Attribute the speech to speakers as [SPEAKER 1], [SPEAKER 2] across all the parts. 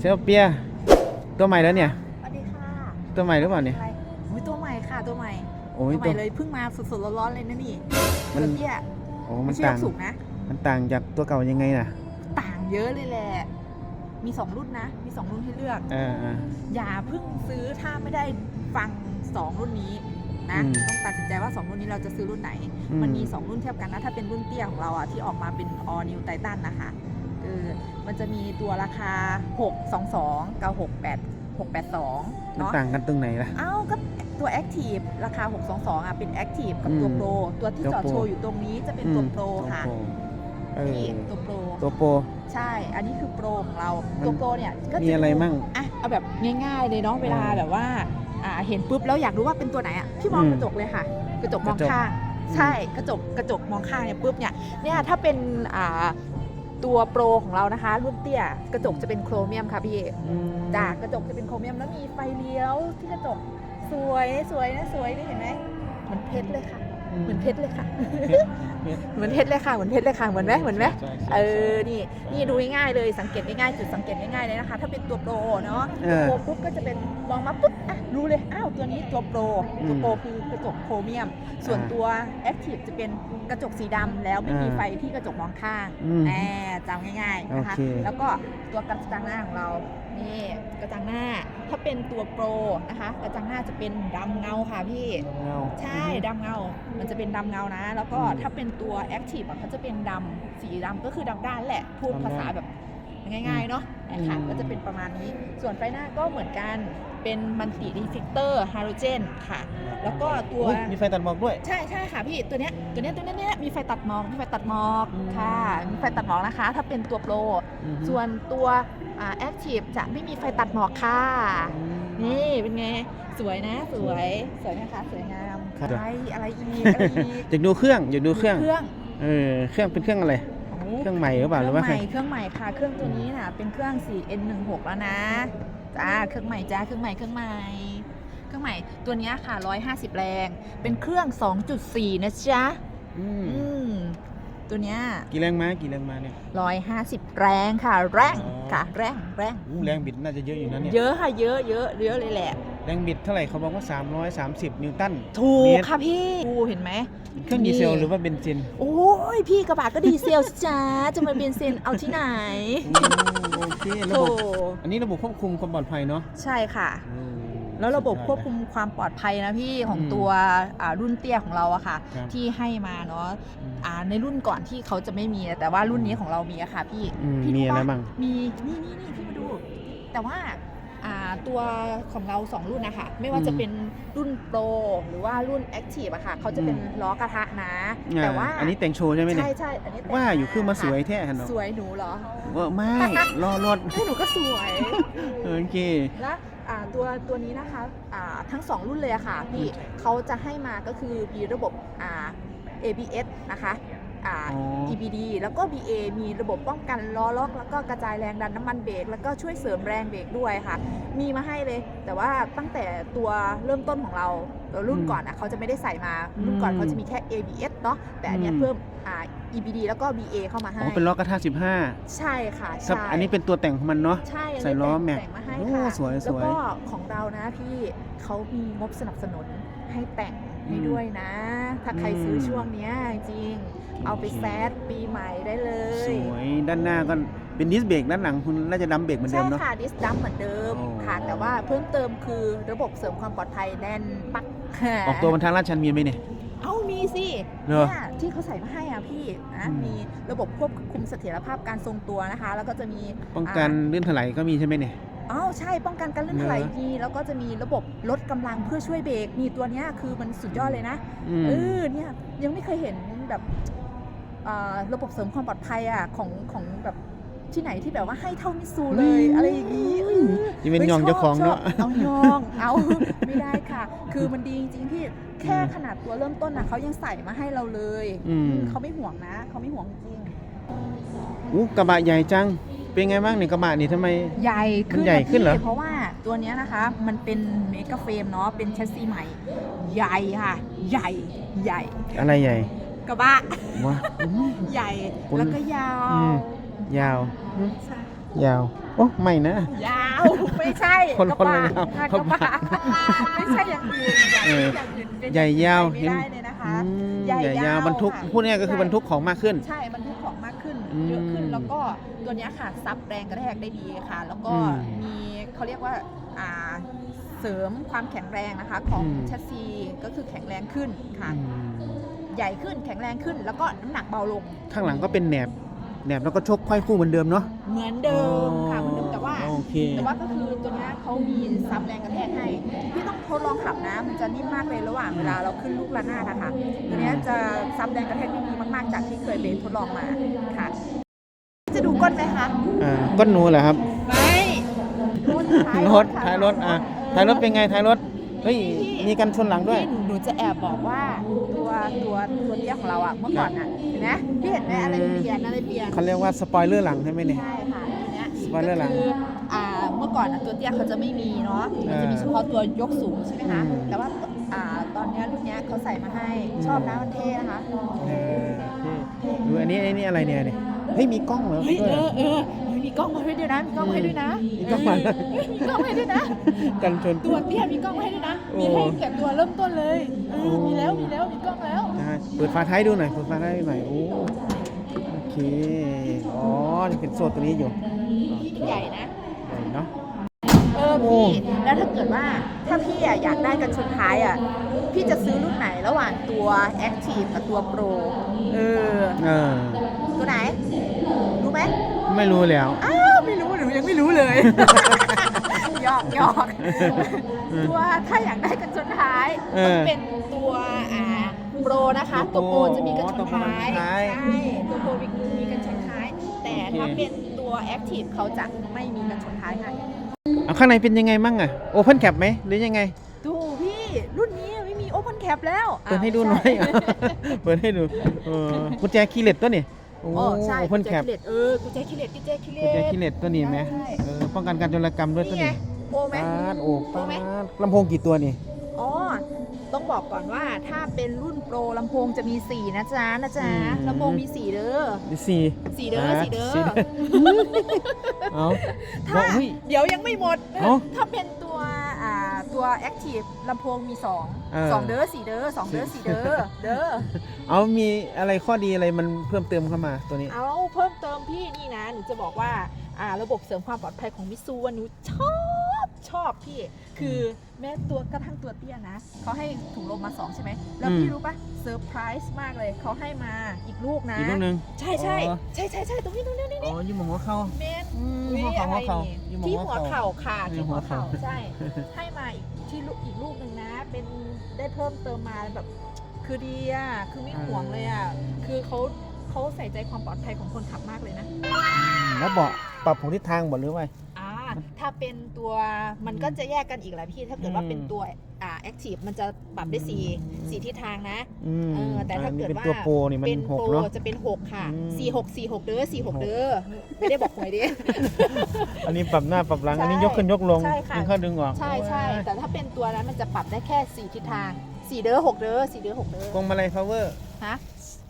[SPEAKER 1] เซลเปีย ตัวใหม่แล้วเนี่ย
[SPEAKER 2] สวัสดีค่ะ
[SPEAKER 1] ตัวใหม่หรือเปล่าเนี่ย
[SPEAKER 2] อะไรโอ้ยตัวใหม่ค่ะตัวใหม่
[SPEAKER 1] โอ้ย
[SPEAKER 2] ตัวให
[SPEAKER 1] ตั
[SPEAKER 2] ม่
[SPEAKER 1] ว
[SPEAKER 2] เลยเพิ่งมาสดๆร้อนๆเลยนะนี่
[SPEAKER 1] มัน
[SPEAKER 2] เสื้อเปี้ย
[SPEAKER 1] โอ้
[SPEAKER 2] ไม่
[SPEAKER 1] มัน
[SPEAKER 2] ใช่ย
[SPEAKER 1] ต่าง
[SPEAKER 2] กสูงนะ
[SPEAKER 1] มันต่างจากตัวเก่ายังไงน่ะ
[SPEAKER 2] ต่างเยอะเลยแหละ มีสองรุ่นนะ มีสองรุ่นให้เลือก
[SPEAKER 1] เออเออ
[SPEAKER 2] อย่าเพิ่งซื้อถ้าไม่ได้ฟังสองรุ่นนี้นะ
[SPEAKER 1] อืม
[SPEAKER 2] ต้องตัดสินใจว่าสองรุ่นนี้เราจะซื้อรุ่นไหน
[SPEAKER 1] อืม
[SPEAKER 2] มันมีสองรุ่นเทียบกันนะ ถ้าเป็นรุ่นเตี้ยของเราอะที่ออกมาเป็น all new titan นะคะ เออมันจะมีตัวราคา 622 กับ 68 682
[SPEAKER 1] มัน
[SPEAKER 2] เนาะ
[SPEAKER 1] ต่างกันตรงไหนล่ะ
[SPEAKER 2] เอ้าก็ตัว Active ราคา 622อะเป็น Active กับตัว
[SPEAKER 1] อืม
[SPEAKER 2] Pro ตัวที่
[SPEAKER 1] ตัว
[SPEAKER 2] จอด
[SPEAKER 1] Pro
[SPEAKER 2] โชว์อยู่ตรงนี้จะเป็นตัว Pro ค่ะ
[SPEAKER 1] ตัวโปรเออ
[SPEAKER 2] นี่ตัว Pro
[SPEAKER 1] ตัวโปร
[SPEAKER 2] ใช่ อันนี้คือ Pro ของเรา
[SPEAKER 1] มัน
[SPEAKER 2] ตัว Pro เนี่ยก็จ
[SPEAKER 1] มีอะไรมั่ง
[SPEAKER 2] อะเอาแบบง่ายๆเลยเนาะเวลา
[SPEAKER 1] อ่า
[SPEAKER 2] แบบว่าอ่าเห็นปุ๊บแล้วอยากรู้ว่าเป็นตัวไหนอะพี่มอง
[SPEAKER 1] อืม
[SPEAKER 2] กระจกเลยค่ะ กระจกมอง
[SPEAKER 1] กระจก
[SPEAKER 2] ข้าง
[SPEAKER 1] อืม
[SPEAKER 2] ใช่กระจกกระจกมองข้างเนี่ยปุ๊บเนี่ยเนี่ยถ้าเป็นอ่า ตัวโปรของเรานะคะ รุ่นเตี้ยกระจกจะเป็นโครเมียมค่ะพี่
[SPEAKER 1] อืม
[SPEAKER 2] จากกระจกจะเป็นโครเมียมแล้วมีไฟเลี้ยวที่กระจกสวยสวยนะสวยนี่เห็นไหมเหมือนเพชรเลยค่ะ เหมือนเพชรเลยค่ะ เหมือนเพชรเลยค่ะ เหมือนเพชรเลยค่ะ เหมือนไหมเหมือนไหม
[SPEAKER 1] ใช่ใช่
[SPEAKER 2] เออ นี่ นี่ดูง่ายๆเลย สังเกตง่ายๆ จุดสังเกตง่ายๆเลยนะคะ ถ้าเป็นตัวโปรเนาะ
[SPEAKER 1] เอ
[SPEAKER 2] ตัว
[SPEAKER 1] อ
[SPEAKER 2] โปรปุ๊บก็จะเป็นมองมาปุ๊บ อะ รู้เลย อ้าว ตัวนี้ตัวโปร
[SPEAKER 1] อืม
[SPEAKER 2] ตัวโปรคือกระจกโครเมียม ส่วน
[SPEAKER 1] อ่า
[SPEAKER 2] ตัวแอคทีฟจะเป็นกระจกสีดำแล้วไม่มี
[SPEAKER 1] อ่า
[SPEAKER 2] ไฟที่กระจกมองข้าง
[SPEAKER 1] อืม
[SPEAKER 2] แหมจำง่ายๆนะคะ
[SPEAKER 1] โอเค
[SPEAKER 2] แล้วก็ตัวกระจังหน้าของเรา นี่กระจังหน้าถ้าเป็นตัวโปรนะคะ กระจังหน้าจะเป็นดำเงาค่ะพี่
[SPEAKER 1] เงา
[SPEAKER 2] ใช่ดำเงา มันจะเป็นดำเงานะ แล้วก็
[SPEAKER 1] อืม
[SPEAKER 2] ถ้าเป็นตัวแอคทีฟอะเขาจะเป็นดำสีดำก็คือดำด้านแหละพูด
[SPEAKER 1] ดำด้าน
[SPEAKER 2] ภาษาแบบง่ายๆเนาะนะคะ
[SPEAKER 1] อืม
[SPEAKER 2] ก็จะเป็นประมาณนี้ ส่วนไฟหน้าก็เหมือนกัน เป็นมัลติรีเฟกเตอร์ฮาโลเจนค่ะ แล้วก็ตัว
[SPEAKER 1] อุ๊ยมีไฟตัดหมอกด้วย
[SPEAKER 2] ใช่ใช่ค่ะพี่ตัวเนี้ยตัวเนี้ยตัวเนี้ยเนี่ยมีไฟตัดหมอก มีไฟตัดหมอก
[SPEAKER 1] อืม
[SPEAKER 2] ค่ะ มีไฟตัดหมอกนะคะ ถ้าเป็นตัวโปร
[SPEAKER 1] อือฮึ
[SPEAKER 2] ส่วนตัว แอคทีฟจะไม่มีไฟตัดหมอกค่ะ
[SPEAKER 1] อืม
[SPEAKER 2] นี่เป็นไง สวยนะ สวย สวยนะคะ สวยงาม
[SPEAKER 1] ครับ
[SPEAKER 2] อะไรอะไรอีกอะไรอีก
[SPEAKER 1] อยากดูเครื่องอยากดูเครื่อง
[SPEAKER 2] เครื่อง
[SPEAKER 1] เออเครื่องเป็นเครื่องอะไร
[SPEAKER 2] โอ้
[SPEAKER 1] เครื่องใหม่หรือเปล่าหรือว่า
[SPEAKER 2] เค
[SPEAKER 1] ใคร
[SPEAKER 2] รื่องใหม่เครื่องใหม่ค่ะ เครื่องตัวนี้น่ะเป็นเครื่อง 4N16 แล้วนะ จ้า เครื่องใหม่จ้า เครื่องใหม่ เครื่องใหม่ เครื่องใหม่ ตัวเนี้ยค่ะ 150 แรง เป็นเครื่อง 2.4 นะจ๊ะ
[SPEAKER 1] อืม
[SPEAKER 2] อืม ตัวเนี้ย
[SPEAKER 1] กี่แรงม้ากี่แรงม้าเนี่ย
[SPEAKER 2] 150แรงค่ะ แรง
[SPEAKER 1] อ๋อ
[SPEAKER 2] ค่ะ แรงแรง
[SPEAKER 1] อู้แรงบิดน่าจะเยอะอยู่นะเนี่ย
[SPEAKER 2] เยอะค่ะเยอะเยอะเยอะเลยแหละ
[SPEAKER 1] แรงบิดเท่าไหร่เขาบอกว่า 330 นิวตัน
[SPEAKER 2] ถูก
[SPEAKER 1] เมตร
[SPEAKER 2] ค่ะพี่ดูเห็นไหม
[SPEAKER 1] เครื่องดีเซลหรือว่าเบนซิน
[SPEAKER 2] โอ้ยพี่กระบะก็ดีเซลสิจ้าจะมาเบนซินเอาที่ไหน
[SPEAKER 1] อืมโอเคระ
[SPEAKER 2] โถ
[SPEAKER 1] บบอันนี้ระบบควบคุมความปลอดภัยเนาะ
[SPEAKER 2] ใช่ค่ะ
[SPEAKER 1] อืม
[SPEAKER 2] แล้วระบบ
[SPEAKER 1] สุดยอด
[SPEAKER 2] ควบคุมความปลอดภัยนะพี่ของ
[SPEAKER 1] อืม
[SPEAKER 2] ตัวอ่ารุ่นเตี้ยของเราอะค่ะ
[SPEAKER 1] ครับ
[SPEAKER 2] ที่ให้มาเนาะ
[SPEAKER 1] อืม
[SPEAKER 2] อ่าในรุ่นก่อนที่เขาจะไม่มีแต่ว่ารุ่นนี้ของเรามีอะค่ะพี่
[SPEAKER 1] อืม
[SPEAKER 2] พี่
[SPEAKER 1] มี
[SPEAKER 2] ดู
[SPEAKER 1] อะไร
[SPEAKER 2] ปะ
[SPEAKER 1] บ้าง
[SPEAKER 2] มีนี่นี่นี่พี่มาดู แต่ว่าอ่าตัวของเราสองรุ่นนะคะไม่ว่าจะเป็นรุ่นโปรหรือว่ารุ่นแอคทีฟอะค่ะเขาจะเป็นล้อกระทะนะ แต่ว่า
[SPEAKER 1] อันนี้แต่งโชว์ใช่ไหมเนี่ย
[SPEAKER 2] ใช่ใช่อันนี้แต่ง
[SPEAKER 1] ว่าอยู่คือมาสวย
[SPEAKER 2] ค่ะ
[SPEAKER 1] แท้ฮะเนาะ
[SPEAKER 2] สวยหนูเหรอ
[SPEAKER 1] ว่าไม่รอรถ
[SPEAKER 2] ให้หนูก็สวย
[SPEAKER 1] โอเค
[SPEAKER 2] และ อ่าตัวตัวนี้นะคะอ่าทั้งสองรุ่นเลยอะค่ะพี่เขาจะให้มาก็คือมีระบบอ่า ABS นะคะอ่า
[SPEAKER 1] อ๋อ
[SPEAKER 2] EBD แล้วก็ BA มีระบบป้องกันล้อล็อก แล้วก็กระจายแรงดันน้ำมันเบรกแล้วก็ช่วยเสริมแรงเบรกด้วยค่ะ มีมาให้เลย แต่ว่าตั้งแต่ตัวเริ่มต้นของเราตัวรุ่น
[SPEAKER 1] อืม
[SPEAKER 2] ก่อนอะเขาจะไม่ได้ใส่มารุ่นก่อน
[SPEAKER 1] อืม
[SPEAKER 2] เขาจะมีแค่ ABS เนาะแต่อันเนี้ย
[SPEAKER 1] อืม
[SPEAKER 2] เพิ่ม อ่า EBD แล้วก็ BA เข้ามาให้
[SPEAKER 1] อ๋อเป็นล้อกระทะ15
[SPEAKER 2] ใช่ค่ะ
[SPEAKER 1] ครับ
[SPEAKER 2] ใช่
[SPEAKER 1] อันนี้เป็นตัวแต่งของมันเนาะ
[SPEAKER 2] ใช่นนี้
[SPEAKER 1] ใส่ล้อแม็ก
[SPEAKER 2] แต่งมาให้
[SPEAKER 1] โอ้
[SPEAKER 2] ค่ะ
[SPEAKER 1] สวย
[SPEAKER 2] แล้ว
[SPEAKER 1] สวย
[SPEAKER 2] ก็ของเรานะพี่เขามีงบสนับสนุนให้แต่งให้ด้วยนะ ถ้าใครซื้อช่วงเนี้ยจริงๆเอาไปแซดปีใหม่ได้เลย
[SPEAKER 1] สวยด้านหน้าก็เป็นดิสเบรกด้านหลังคุณน่าจะดัมเบรกเหมือนเดิ
[SPEAKER 2] ใช่
[SPEAKER 1] มเนาะ
[SPEAKER 2] ค่ะดิสดัมเหมือนเดิม
[SPEAKER 1] โอ้
[SPEAKER 2] ค่ะ แต่ว่าเพิ่มเติมคือระบบเสริมความปลอดภัยแน่นปัก
[SPEAKER 1] ออกตัวบนทางลาดชันมีไหมเนี่ย
[SPEAKER 2] เอ้ามีสิ
[SPEAKER 1] เหรอ
[SPEAKER 2] เนี่ยที่เขาใส่มาให้อะพี่นะ
[SPEAKER 1] อืม
[SPEAKER 2] มีระบบควบคุมเสถียรภาพการทรงตัวนะคะ แล้วก็จะมี
[SPEAKER 1] ป้องกันลื่นถลายก็มีใช่ไหมเนี่ย
[SPEAKER 2] อ้าวใช่ป้องกันการลื่นถลาย
[SPEAKER 1] เหรอ
[SPEAKER 2] ดีแล้วก็จะมีระบบลดกำลังเพื่อช่วยเบรกมีตัวเนี้ยคือมันสุดยอดเลยนะ
[SPEAKER 1] อืม
[SPEAKER 2] เออเนี่ยยังไม่เคยเห็นแบบอ่าระบบเสริมความปลอดภัยอะของของแบบ ที่ไหนที่แบบว่าให้เท่ามิตซูเลย
[SPEAKER 1] อืม
[SPEAKER 2] อะไรอย่างนี้เออ
[SPEAKER 1] จะเป็นยองเจ้าของเนาะ
[SPEAKER 2] ชอบเอายองเอาไม่ได้ค่ะ คือมันดีจริงๆพี่แค่ขนาดตัวเริ่มต้นนะเขายังใส่มาให้เราเลย
[SPEAKER 1] อืม
[SPEAKER 2] อืมเขาไม่ห่วงนะเขาไม่ห่วงจริง
[SPEAKER 1] อู้กระบะใหญ่จังเป็นไงบ้างเนี่ยกระบะนี่ทำไม
[SPEAKER 2] ใหญ่ขึ้น
[SPEAKER 1] มันใหญ่ขึ้นเหรอ
[SPEAKER 2] พี่เพราะว่าตัวเนี้ยนะคะมันเป็นเมกะเฟรมเนาะเป็นแชสซีใหม่ ใหญ่ค่ะ ใหญ่ใหญ่
[SPEAKER 1] อะไรใหญ่
[SPEAKER 2] กระบะ
[SPEAKER 1] วะอื้อ
[SPEAKER 2] ใหญ่
[SPEAKER 1] คุณ
[SPEAKER 2] แล้วก็ยา
[SPEAKER 1] อื
[SPEAKER 2] ว
[SPEAKER 1] ม ยาว
[SPEAKER 2] ใช่
[SPEAKER 1] ยาว โอ้ ไม่นะ
[SPEAKER 2] ยาว ไม่ใช่
[SPEAKER 1] คน
[SPEAKER 2] กระ
[SPEAKER 1] คน
[SPEAKER 2] บะ
[SPEAKER 1] ละยาว
[SPEAKER 2] อะกระบะไม่ใช่อย่างอื่น
[SPEAKER 1] เออ
[SPEAKER 2] อย่างอื่นเป็น
[SPEAKER 1] ใหญ่ยาว
[SPEAKER 2] ไม่
[SPEAKER 1] เห็น
[SPEAKER 2] ได้เลยนะคะ
[SPEAKER 1] อืม
[SPEAKER 2] ใหญ่
[SPEAKER 1] ใหญ่ยายา
[SPEAKER 2] วว
[SPEAKER 1] บรรทุก
[SPEAKER 2] ค่ะ
[SPEAKER 1] พูดง่ายๆก็คือ
[SPEAKER 2] ใช่
[SPEAKER 1] บรรทุกของมากขึ้น
[SPEAKER 2] ใช่บรรทุกของมากขึ้น
[SPEAKER 1] อืม
[SPEAKER 2] เยอะขึ้นแล้วก็ตัวเนี้ยค่ะซับแรงกระแทกได้ดีค่ะ แล้วก็
[SPEAKER 1] อืม
[SPEAKER 2] มีเขาเรียกว่าอ่าเสริมความแข็งแรงนะคะของ
[SPEAKER 1] อืม
[SPEAKER 2] แชสซีก็คือแข็งแรงขึ้นค่ะ
[SPEAKER 1] อืม
[SPEAKER 2] ใหญ่ขึ้นแข็งแรงขึ้น แล้วก็น้ำหนักเบาลง
[SPEAKER 1] ข้างหลังก็เป็นแหนบ แหนบแล้วก็ชกควายคู่เหมือนเดิมเนาะ
[SPEAKER 2] เหมือนเดิมค่ะเหมือนเดิมแต่ว่า
[SPEAKER 1] โอเค
[SPEAKER 2] แต่ว่าก็คือตัวเนี้ยเขามีซับแรงกระแทกให้พี่ต้องทดลองขับนะ มันจะนิ่มมากเลยระหว่างเวลาเราขึ้นลูกระนาดอะค่ะตัวเนี้ยจะซับแรงกระแทกได้ดีมากๆ จากที่เคยเบสทดลองมาค่ะ จะดูก้นไหมคะ
[SPEAKER 1] อ่าก้นหนูเหรอครับ
[SPEAKER 2] ไม่รถ
[SPEAKER 1] รถท้ายรถอะท้ายรถเป็นไงท้ายรถ เฮ้ย มีกันชนหลังด้วย
[SPEAKER 2] พี่หนูหนู จะแอบบอกว่าตัวตัวตัวเตี้ยของเราอะเมื่อก่อนอะเห็นไหมพี่เห็นไหมอะไรเปลี่ยนอะไรเปลี่ยน
[SPEAKER 1] เขาเรียกว่าสปอยเลอร์หลังใช่ไหมเนี่ย
[SPEAKER 2] ใช่ค่ะทีเนี้ย
[SPEAKER 1] สปอยเลอร์หลัง
[SPEAKER 2] ก็คืออ่าเมื่อก่อนอะตัวเตี้ยเขาจะไม่มีเนาะมันจะมีเฉพาะตัวยกสูงใช่ไหมคะ
[SPEAKER 1] อืม
[SPEAKER 2] แต่ว่าอ่าตอนเนี้ยรุ่นเนี้ยเขาใส่มาให้ชอบนะมันเท่นะคะ
[SPEAKER 1] เออโอเคดูอันนี้อันนี้อะไรเนี่ยเนี่ยเฮ้ยมีกล้องเหรอ
[SPEAKER 2] เฮ้ย
[SPEAKER 1] ด้วย
[SPEAKER 2] เออเออเฮ้ยมีกล้องมาให้ด้วยนะมีกล้องมาให้ด้วยนะ
[SPEAKER 1] มีกล้องมาด้วย
[SPEAKER 2] เฮ้ย มีกล้องมาให้ด้วยนะ
[SPEAKER 1] กันชน
[SPEAKER 2] ตัวเตี้ยมีกล้องมาให้ด้วยนะ
[SPEAKER 1] โอ้
[SPEAKER 2] มีให้แต่ตัวเริ่มต้นเลยเออ
[SPEAKER 1] โอ้
[SPEAKER 2] มีแล้วมีแล้วมีกล้องแล้ว
[SPEAKER 1] ใช่เปิดฝาท้ายดูหน่อยเปิดฝาท้ายดูหน่อยโอ้โอเคอ๋อนี่เป็นโซ่ตัวนี้อยู่
[SPEAKER 2] พี่ใหญ่นะ
[SPEAKER 1] ใหญ่เนาะ
[SPEAKER 2] เออ
[SPEAKER 1] โอ้
[SPEAKER 2] พี่แล้วถ้าเกิดว่าถ้าพี่อะอยากได้กันชนท้ายอะพี่จะซื้อรุ่นไหนระหว่างตัว Active กับตัว Pro เออ
[SPEAKER 1] เออ
[SPEAKER 2] ตัวไหนรู้ไหม
[SPEAKER 1] ไม่รู้แล้ว
[SPEAKER 2] อ้าวไม่รู้หนูยังไม่รู้เลยห ยอกหยอกตัวถ้าอยากได้กันชนท้าย
[SPEAKER 1] เอ
[SPEAKER 2] ต้อง
[SPEAKER 1] อ
[SPEAKER 2] เป็นตัวอ่าโปรนะคะ
[SPEAKER 1] ตั
[SPEAKER 2] ตัว
[SPEAKER 1] ว
[SPEAKER 2] โป
[SPEAKER 1] โป
[SPEAKER 2] ร
[SPEAKER 1] ร
[SPEAKER 2] จะมีกันชน
[SPEAKER 1] อ๋อตัวโปร
[SPEAKER 2] ท้าย
[SPEAKER 1] กันชนท้าย
[SPEAKER 2] ใช่ตัวโปรมีมีกันชนท้าย แต่ถ้า
[SPEAKER 1] โอเค
[SPEAKER 2] เป็นตัวแอคทีฟเขาจะไม่มีกันชนท้ายค่ะ
[SPEAKER 1] เอาข้างในเป็นยังไงมั่งอะโอเพ่นแคปไหมหรือยังไง
[SPEAKER 2] ดูพี่รุ่นนี้ไม่มีโอ p พนแคปแล้ว
[SPEAKER 1] เปิดให้ดูหน่อย
[SPEAKER 2] ใช่
[SPEAKER 1] เปิดให้ดูเออกุญแจคีย์เลตตัวนี่โอ้
[SPEAKER 2] โอ้ใช่
[SPEAKER 1] โอเพ่นแคป
[SPEAKER 2] กุญจคิเลตเออกุญแจคิเลตกุญแจคิเล
[SPEAKER 1] กุญแจ
[SPEAKER 2] ต
[SPEAKER 1] คีย์เลตตัวนี้ไหม
[SPEAKER 2] ใช่
[SPEAKER 1] เออป้องกันการโจรกรรมด้วยตัว
[SPEAKER 2] นี่ไง
[SPEAKER 1] นี้
[SPEAKER 2] โอไหม
[SPEAKER 1] ปาดโอ้
[SPEAKER 2] โอ้
[SPEAKER 1] ปา
[SPEAKER 2] ไหม
[SPEAKER 1] ดลำโพงกี่ตัวนี่
[SPEAKER 2] อ๋อ ต้องบอกก่อนว่าถ้าเป็นรุ่นโปรลำโพงจะมี 4 นะจ๊ะนะจ๊ะลำโพงมี 4 เด้อ
[SPEAKER 1] ดิสี่
[SPEAKER 2] 4เด้อ
[SPEAKER 1] ปา
[SPEAKER 2] 4เด้อ
[SPEAKER 1] สี่เอา
[SPEAKER 2] ถ้า
[SPEAKER 1] บอกเฮ้ย
[SPEAKER 2] เดี๋ยวยังไม่หมด
[SPEAKER 1] เอ้า
[SPEAKER 2] ถ้าเป็นตัวอ่าตัว Active ลำโพงมี2
[SPEAKER 1] เออ
[SPEAKER 2] 2เด้อ4เด้อ2 เด้อ4เด้อเด้อ
[SPEAKER 1] เอามีอะไรข้อดีอะไรมันเพิ่มเติมเข้ามาตัวนี้
[SPEAKER 2] เอาเพิ่มเติมพี่นี่นะหนูจะบอกว่าอ่าระบบเสริมความปลอดภัยของมิซูหนูชอบ ชอบพี่คือแม้ตัวกระทั่งตัวเตี้ยนะเขาให้ถุงลมมาสองใช่ไหมแล้ว
[SPEAKER 1] อืม
[SPEAKER 2] พี่รู้ปะเซอร์ไพรส์มากเลยเขาให้มาอีกลูกนะ
[SPEAKER 1] อีกลูกหนึ่ง
[SPEAKER 2] ใช่ใช่
[SPEAKER 1] อ๋อ
[SPEAKER 2] ใช่ใช่ใช่ตรงนี้ตรงนี้ตรง
[SPEAKER 1] อ๋
[SPEAKER 2] นี้
[SPEAKER 1] อยิ้มหัวเข้า
[SPEAKER 2] เมน
[SPEAKER 1] อืม
[SPEAKER 2] อุ๊ย
[SPEAKER 1] หัวเข่า
[SPEAKER 2] อะไร
[SPEAKER 1] หัวเข่า
[SPEAKER 2] นี่
[SPEAKER 1] ยิ้ม
[SPEAKER 2] ที่
[SPEAKER 1] หั
[SPEAKER 2] หั
[SPEAKER 1] ว
[SPEAKER 2] ว
[SPEAKER 1] เข่า
[SPEAKER 2] เข่าค่ะ
[SPEAKER 1] ที่
[SPEAKER 2] ที่
[SPEAKER 1] หั
[SPEAKER 2] หั
[SPEAKER 1] ว
[SPEAKER 2] ว
[SPEAKER 1] เข่า
[SPEAKER 2] เข่าใช่ให้มาอีกที่ลูกอีกลูกหนึ่งนะ เป็นได้เพิ่มเติมมาแบบคือดีอะคือไม่ห่วงเลยอะคือเขาเขาใส่ใจความปลอดภัยของคนขับมากเลยนะ
[SPEAKER 1] แล้วเบาะปรับของทิศทางบ่หรือว่า
[SPEAKER 2] อ่า ถ้าเป็นตัวมันก็จะแยกกันอีกแหละพี่ ถ้าเกิดว่า
[SPEAKER 1] อืม
[SPEAKER 2] เป็นตัวอ่าแอคทีฟมันจะปรับได้สี่
[SPEAKER 1] อืม
[SPEAKER 2] สี่ทิศทางนะ
[SPEAKER 1] อืม
[SPEAKER 2] เออแต่ถ้าเกิด
[SPEAKER 1] อันนี้เป็น
[SPEAKER 2] ว่า
[SPEAKER 1] ตัวโปรนี่มัน
[SPEAKER 2] เป็น
[SPEAKER 1] หก
[SPEAKER 2] โปร
[SPEAKER 1] เนาะ
[SPEAKER 2] จะเป็นหกค่ะ
[SPEAKER 1] อืม
[SPEAKER 2] สี่หกสี่หกเด้อสี่หกเด้อไม่ได้บอกหวยดิ
[SPEAKER 1] อันนี้ปรับหน้าปรับหลัง
[SPEAKER 2] ใช่
[SPEAKER 1] อันนี้ยกขึ้นยกลง
[SPEAKER 2] ใช่ค่ะ
[SPEAKER 1] ดึงเข้าดึงออก
[SPEAKER 2] ใช่ใช่แต่ถ้าเป็นตัวนั้นมันจะปรับได้แค่สี่ทิศทางสี่เด้อหกเด้อสี่เด้อหกเด้อ
[SPEAKER 1] พวงมาลัย power
[SPEAKER 2] ฮะ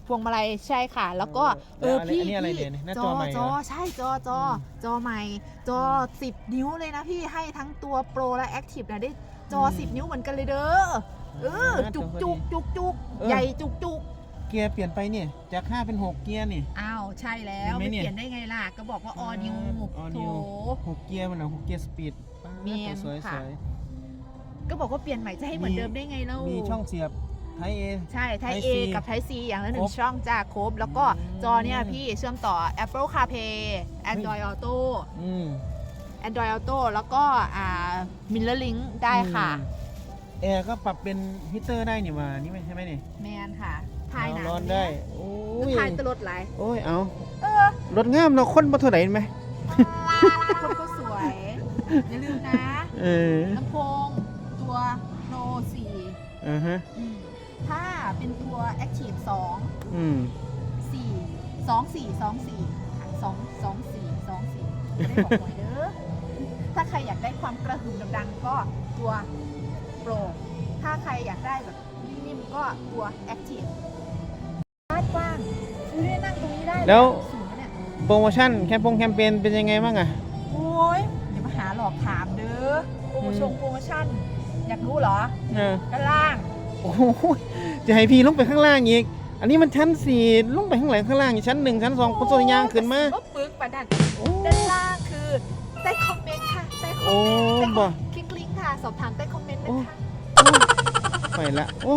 [SPEAKER 2] พวงมาลัยใช่ค่ะ แล้วก็
[SPEAKER 1] เอ
[SPEAKER 2] เอ
[SPEAKER 1] อ
[SPEAKER 2] อ
[SPEAKER 1] อะไร
[SPEAKER 2] พี่
[SPEAKER 1] อันนี้อะไร
[SPEAKER 2] พี่
[SPEAKER 1] เนี่ยหน้า
[SPEAKER 2] จ
[SPEAKER 1] จ
[SPEAKER 2] อ
[SPEAKER 1] อใหม่เหรอ
[SPEAKER 2] จอใช่จอจอจอใหม่ จอ 10 นิ้วเลยนะพี่ให้ทั้งตัวโปรและแอคทีฟนะได้จอ 10 นิ้วเหมือนกันเลยเด้อเออจุกจุกจุกจุกใหญ่จุกจุก
[SPEAKER 1] เกียร์เปลี่ยนไปเนี่ยจาก 5 เป็น 6 เกียร์นี่
[SPEAKER 2] อ้าวใช่แล้ว
[SPEAKER 1] เห็นไหม
[SPEAKER 2] ไม่
[SPEAKER 1] เนี่ย
[SPEAKER 2] เปลี่ยนได้ไงล่ะ ก็บอกว่าออนิว
[SPEAKER 1] all
[SPEAKER 2] โถ
[SPEAKER 1] new 6เกียร์มันเหรอ6เกียร์สปีด
[SPEAKER 2] เมียน
[SPEAKER 1] สวย
[SPEAKER 2] ค่ะ
[SPEAKER 1] สวย
[SPEAKER 2] ก็บอกว่าเปลี่ยนใหม่จะให้เหมือนเดิมได้ไงเล่า
[SPEAKER 1] มีช่องเสียบ ไทเอ
[SPEAKER 2] ใช่ ไท
[SPEAKER 1] Type
[SPEAKER 2] A
[SPEAKER 1] C
[SPEAKER 2] กับไท C อย่างละหนึ่
[SPEAKER 1] ค
[SPEAKER 2] ง
[SPEAKER 1] รบ
[SPEAKER 2] ช่องจ้าครบ แล้วก็
[SPEAKER 1] อืม
[SPEAKER 2] จอเนี่ยพี่เชื่อมต่อ Apple CarPlay Android Auto
[SPEAKER 1] อืม
[SPEAKER 2] Android Auto แล้วก็อ่า Mirror Link ได้ค่ะ
[SPEAKER 1] แอร์ก็ปรับเป็นฮีตเตอร์ได้นี่มา นี่ไม่ใช่ไหมนี่
[SPEAKER 2] แมนค่ะทายหนัง
[SPEAKER 1] ร้อนได้ โอ้ย
[SPEAKER 2] ทายตลดไหลาย
[SPEAKER 1] โอ้ย เอา
[SPEAKER 2] เออ
[SPEAKER 1] รถงามเนาะคนบ่เท่าไหร่เห็นไหม
[SPEAKER 2] คนก็สวย อย่าลืมนะ
[SPEAKER 1] เออ
[SPEAKER 2] ลำโพงตัว Pro 4
[SPEAKER 1] อ่าฮะ
[SPEAKER 2] อืม ถ้าเป็นตัว Active 2
[SPEAKER 1] อืม
[SPEAKER 2] 4 2 4 2 4 2 2 4 2 4ไม่ได้บอกหวยเด้อถ้าใครอยากได้ความกระหึ่มดังๆก็ตัวโปรถ้าใครอยากได้แบบนิ่มๆก็ตัว Active บ้านกว้างคือได้นั่งตรงนี้ได้เย
[SPEAKER 1] แล้ว
[SPEAKER 2] สูงนะเนี่ย
[SPEAKER 1] โปรโมชั่นแคมปงแคมเปญเป็นยังไงบ้างอะ
[SPEAKER 2] โอ้ยอย่ามาหาหลอกถามเด้อโปรโมชั่นโปรโมชั่น อยากรู้เหรอ
[SPEAKER 1] เออ
[SPEAKER 2] ด้านล่าง
[SPEAKER 1] โอ้จะให้พี่ลงไปข้างล่างอีก อันนี้มันชั้นสี่ลงไปข้างหลังข้างล่างอีกชั้นหนึ่งชั้นสองคนโซนยางขึ้นมา
[SPEAKER 2] ก็ปึกประดันด้านล่างคือใต้คอมเมนต์ค่ะใต้ค
[SPEAKER 1] อ
[SPEAKER 2] มเมนต์
[SPEAKER 1] บ่
[SPEAKER 2] คลิกลิงก์ค่ะ สอบถามใต้คอมเมนต์นะคะ
[SPEAKER 1] ไปละโอ้